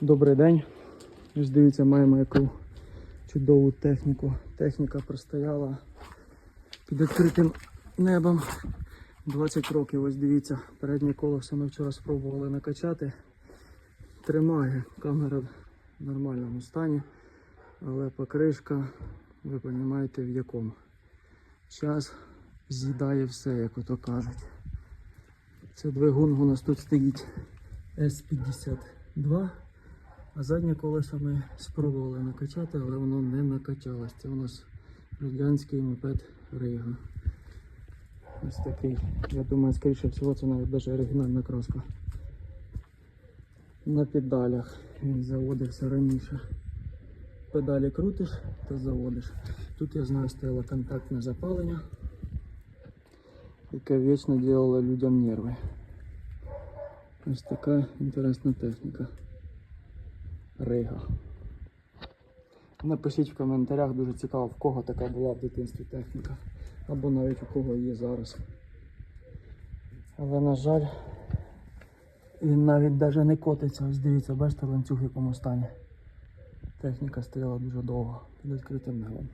Добрий день. Ось дивіться, маємо яку чудову техніку. Техніка простояла під відкритим небом 20 років. Ось дивіться, переднє колесо ми вчора спробували накачати. Тримає камера в нормальному стані, але покришка, ви розумієте в якому. Зараз з'їдає все, як ото кажуть. Це двигун у нас тут стоїть С-52. Заднє колесо ми спробували накачати, але воно не накачалось. Це у нас радянський мопед Рига. Ось такий. Я думаю, скоріше всього, це навіть навіть оригінальна краска. На педалях він заводився раніше. Педалі крутиш та заводиш. Тут я знаю стояло контактне запалення, яке вічно ділило людям нерви. Ось така інтересна техніка. Рига. Напишіть в коментарях, дуже цікаво, в кого така була в дитинстві техніка. Або навіть у кого є зараз. Але на жаль, він навіть навіть не котиться. Ось дивіться, бачите ланцюг в якому стані. Техніка стояла дуже довго під відкритим небом.